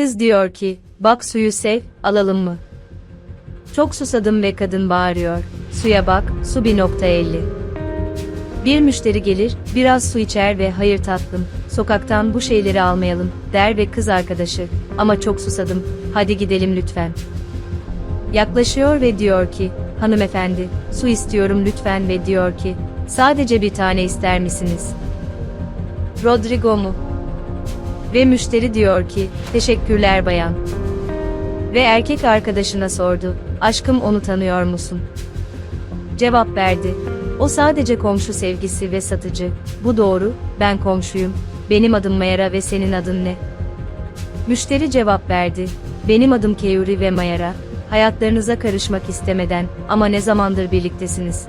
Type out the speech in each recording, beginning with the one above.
Kız diyor ki, bak suyu sev, alalım mı? Çok susadım ve kadın bağırıyor. Suya bak, su 1.50. Bir müşteri gelir, biraz su içer ve hayır tatlım, sokaktan bu şeyleri almayalım, der ve kız arkadaşı, ama çok susadım, hadi gidelim lütfen. Yaklaşıyor ve diyor ki, hanımefendi, su istiyorum lütfen ve diyor ki, sadece bir tane ister misiniz? Rodrigo mu? Ve müşteri diyor ki, teşekkürler bayan. Ve erkek arkadaşına sordu, aşkım onu tanıyor musun? Cevap verdi, o sadece komşu sevgisi ve satıcı. Bu doğru, ben komşuyum. Benim adım Mayara ve senin adın ne? Müşteri cevap verdi, benim adım Keyuri ve Mayara. Hayatlarınıza karışmak istemeden ama ne zamandır birliktesiniz?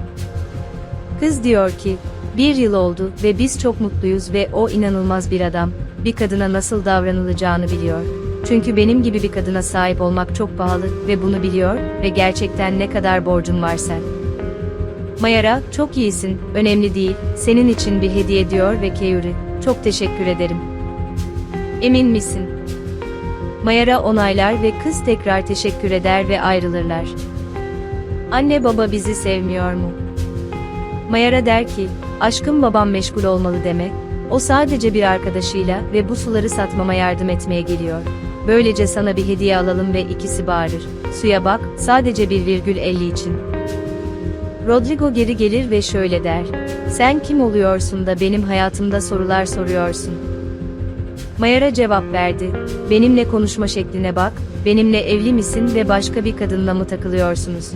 Kız diyor ki, bir yıl oldu ve biz çok mutluyuz ve o inanılmaz bir adam. Bir kadına nasıl davranılacağını biliyor. Çünkü benim gibi bir kadına sahip olmak çok pahalı ve bunu biliyor ve gerçekten ne kadar borcun var sen. Mayara, çok iyisin, önemli değil, senin için bir hediye diyor ve Keyuri, çok teşekkür ederim. Emin misin? Mayara onaylar ve kız tekrar teşekkür eder ve ayrılırlar. Anne baba bizi sevmiyor mu? Mayara der ki, aşkım babam meşgul olmalı demek, o sadece bir arkadaşıyla ve bu suları satmama yardım etmeye geliyor. Böylece sana bir hediye alalım ve ikisi bağırır. Suya bak, sadece 1,50 için. Rodrigo geri gelir ve şöyle der. Sen kim oluyorsun da benim hayatımda sorular soruyorsun? Mayara cevap verdi. Benimle konuşma şekline bak, benimle evli misin ve başka bir kadınla mı takılıyorsunuz?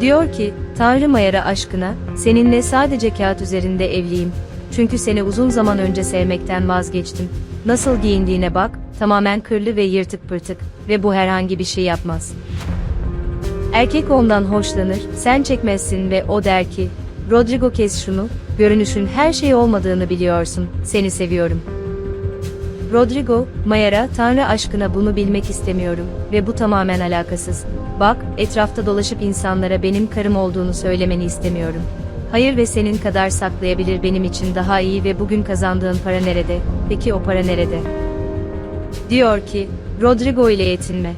Diyor ki, Tanrı Mayara aşkına, seninle sadece kağıt üzerinde evliyim. Çünkü seni uzun zaman önce sevmekten vazgeçtim. Nasıl giyindiğine bak, tamamen kırlı ve yırtık pırtık ve bu herhangi bir şey yapmaz. Erkek ondan hoşlanır, sen çekmezsin ve o der ki, Rodrigo kes şunu, görünüşün her şey olmadığını biliyorsun, seni seviyorum. Rodrigo, Mayara, Tanrı aşkına bunu bilmek istemiyorum ve bu tamamen alakasız. Bak, etrafta dolaşıp insanlara benim karım olduğunu söylemeni istemiyorum. Hayır ve senin kadar saklayabilir benim için daha iyi ve bugün kazandığın para nerede? Peki o para nerede? Diyor ki, Rodrigo ile yetinme.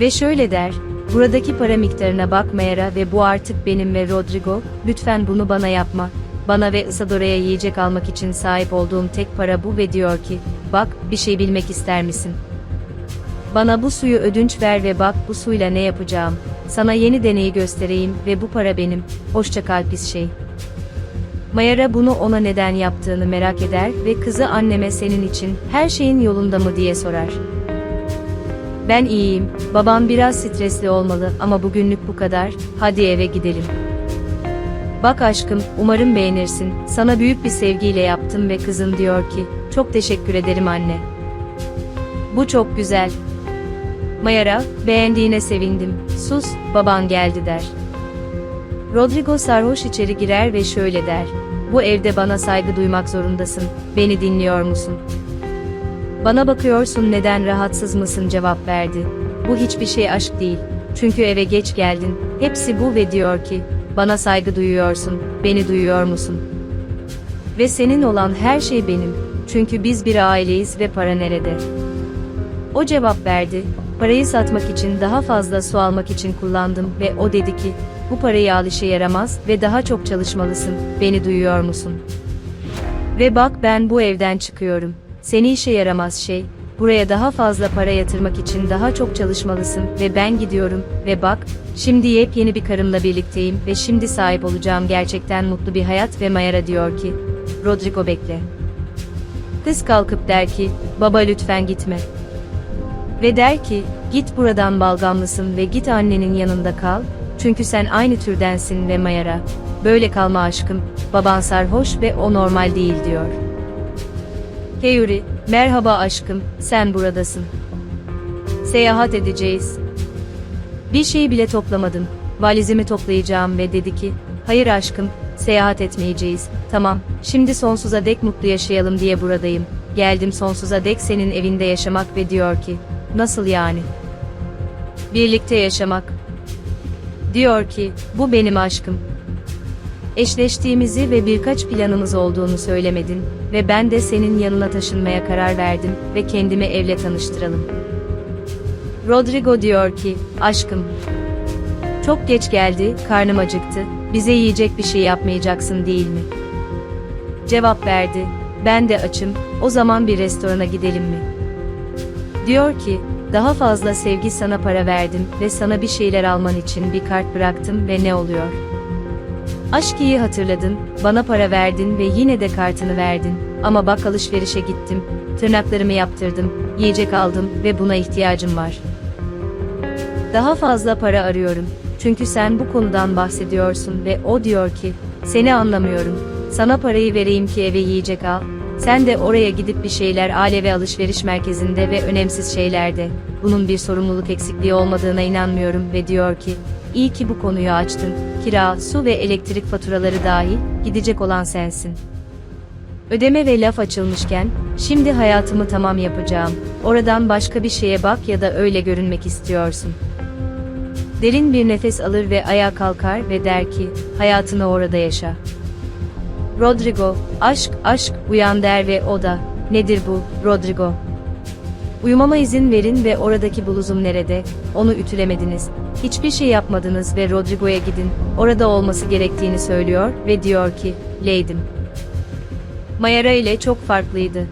Ve şöyle der, buradaki para miktarına bak Mayara ve bu artık benim ve Rodrigo, lütfen bunu bana yapma. Bana ve Isadora'ya yiyecek almak için sahip olduğum tek para bu ve diyor ki, bak, bir şey bilmek ister misin? Bana bu suyu ödünç ver ve bak bu suyla ne yapacağım. Sana yeni deneyi göstereyim ve bu para benim. Hoşça kal pis şey. Mayara bunu ona neden yaptığını merak eder ve kızı anneme senin için her şeyin yolunda mı diye sorar. Ben iyiyim, babam biraz stresli olmalı ama bugünlük bu kadar, hadi eve gidelim. Bak aşkım, umarım beğenirsin, sana büyük bir sevgiyle yaptım ve kızın diyor ki, çok teşekkür ederim anne. Bu çok güzel. Mayara, beğendiğine sevindim, sus, baban geldi der. Rodrigo sarhoş içeri girer ve şöyle der. Bu evde bana saygı duymak zorundasın, beni dinliyor musun? Bana bakıyorsun neden rahatsız mısın cevap verdi. Bu hiçbir şey aşk değil. Çünkü eve geç geldin. Hepsi bu ve diyor ki, bana saygı duyuyorsun, beni duyuyor musun? Ve senin olan her şey benim. Çünkü biz bir aileyiz ve para nerede? O cevap verdi, parayı satmak için daha fazla su almak için kullandım ve o dedi ki, bu parayı al işe yaramaz ve daha çok çalışmalısın, beni duyuyor musun? Ve bak ben bu evden çıkıyorum. Seni işe yaramaz şey, buraya daha fazla para yatırmak için daha çok çalışmalısın ve ben gidiyorum ve bak, şimdi yepyeni bir karımla birlikteyim ve şimdi sahip olacağım gerçekten mutlu bir hayat ve Mayara diyor ki, Rodrigo bekle. Kız kalkıp der ki, baba lütfen gitme. Ve der ki, git buradan balgamlısın ve git annenin yanında kal, çünkü sen aynı türdensin ve Mayara, böyle kalma aşkım, baban sarhoş ve o normal değil diyor. Keyuri, merhaba aşkım, sen buradasın. Seyahat edeceğiz. Bir şey bile toplamadım, valizimi toplayacağım ve dedi ki, hayır aşkım, seyahat etmeyeceğiz, tamam, şimdi sonsuza dek mutlu yaşayalım diye buradayım. Geldim sonsuza dek senin evinde yaşamak ve diyor ki, nasıl yani? Birlikte yaşamak. Diyor ki, bu benim aşkım. Eşleştiğimizi ve birkaç planımız olduğunu söylemedin ve ben de senin yanına taşınmaya karar verdim ve kendimi evle tanıştıralım. Rodrigo diyor ki, aşkım. Çok geç geldi, karnım acıktı, bize yiyecek bir şey yapmayacaksın değil mi? Cevap verdi, ben de açım, o zaman bir restorana gidelim mi? Diyor ki, daha fazla sevgi sana para verdim ve sana bir şeyler alman için bir kart bıraktım ve ne oluyor? Aşk iyi hatırladın, bana para verdin ve yine de kartını verdin. Ama bak alışverişe gittim, tırnaklarımı yaptırdım, yiyecek aldım ve buna ihtiyacım var. Daha fazla para arıyorum. Çünkü sen bu konudan bahsediyorsun ve o diyor ki, seni anlamıyorum. Sana parayı vereyim ki eve yiyecek al. Sen de oraya gidip bir şeyler ale ve alışveriş merkezinde ve önemsiz şeylerde. Bunun bir sorumluluk eksikliği olmadığına inanmıyorum ve diyor ki, iyi ki bu konuyu açtın. Kira, su ve elektrik faturaları dahil, gidecek olan sensin. Ödeme ve laf açılmışken, şimdi hayatımı tamam yapacağım. Oradan başka bir şeye bak ya da öyle görünmek istiyorsun. Derin bir nefes alır ve ayağa kalkar ve der ki, hayatını orada yaşa. Rodrigo, aşk, aşk, uyan der ve o da, nedir bu, Rodrigo? Uyumama izin verin ve oradaki bluzum nerede, onu ütülemediniz, hiçbir şey yapmadınız ve Rodrigo'ya gidin, orada olması gerektiğini söylüyor ve diyor ki, Leydim. Mayara ile çok farklıydı.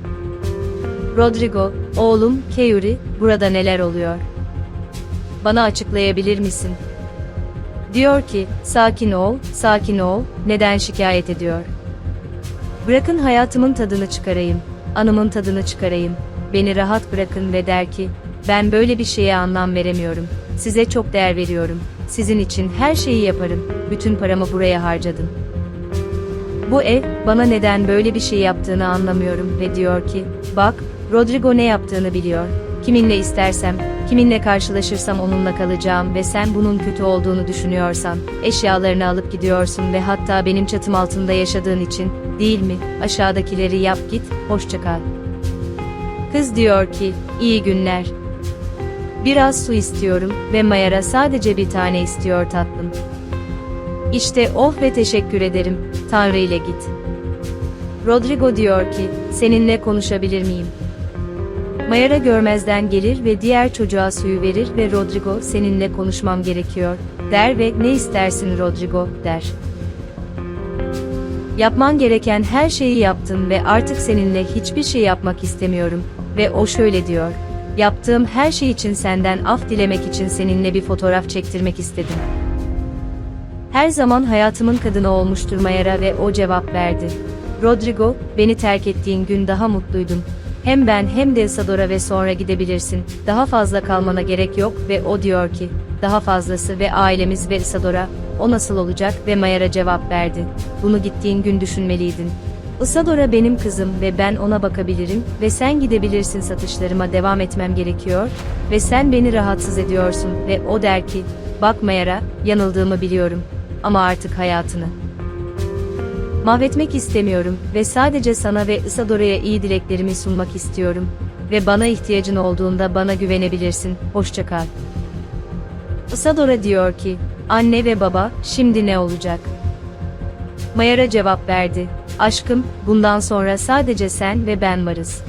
Rodrigo, oğlum, Keuri, burada neler oluyor? Bana açıklayabilir misin? Diyor ki, sakin ol, sakin ol, neden şikayet ediyor? Bırakın hayatımın tadını çıkarayım, anımın tadını çıkarayım, beni rahat bırakın ve der ki, ben böyle bir şeye anlam veremiyorum, size çok değer veriyorum, sizin için her şeyi yaparım, bütün paramı buraya harcadım. Bu ev, bana neden böyle bir şey yaptığını anlamıyorum ve diyor ki, bak, Rodrigo ne yaptığını biliyor, kiminle istersem, kiminle karşılaşırsam onunla kalacağım ve sen bunun kötü olduğunu düşünüyorsan, eşyalarını alıp gidiyorsun ve hatta benim çatım altında yaşadığın için, değil mi, aşağıdakileri yap git, hoşça kal. Kız diyor ki, iyi günler. Biraz su istiyorum ve Mayara sadece bir tane istiyor tatlım. İşte oh ve teşekkür ederim, Tanrı ile git. Rodrigo diyor ki, seninle konuşabilir miyim? Mayara görmezden gelir ve diğer çocuğa suyu verir ve Rodrigo seninle konuşmam gerekiyor, der ve ne istersin Rodrigo, der. Yapman gereken her şeyi yaptın ve artık seninle hiçbir şey yapmak istemiyorum. Ve o şöyle diyor. Yaptığım her şey için senden af dilemek için seninle bir fotoğraf çektirmek istedim. Her zaman hayatımın kadını olmuştur Mayara ve o cevap verdi. Rodrigo, beni terk ettiğin gün daha mutluydum. Hem ben hem de Isadora ve sonra gidebilirsin. Daha fazla kalmana gerek yok ve o diyor ki, daha fazlası ve ailemiz ve Isadora, o nasıl olacak ve Mayara cevap verdi. Bunu gittiğin gün düşünmeliydin. Isadora benim kızım ve ben ona bakabilirim ve sen gidebilirsin satışlarıma devam etmem gerekiyor ve sen beni rahatsız ediyorsun ve o der ki, bak Mayara, yanıldığımı biliyorum ama artık hayatını mahvetmek istemiyorum ve sadece sana ve Isadora'ya iyi dileklerimi sunmak istiyorum ve bana ihtiyacın olduğunda bana güvenebilirsin, hoşça kal. Isadora diyor ki, anne ve baba, şimdi ne olacak? Mayara cevap verdi, aşkım, bundan sonra sadece sen ve ben varız.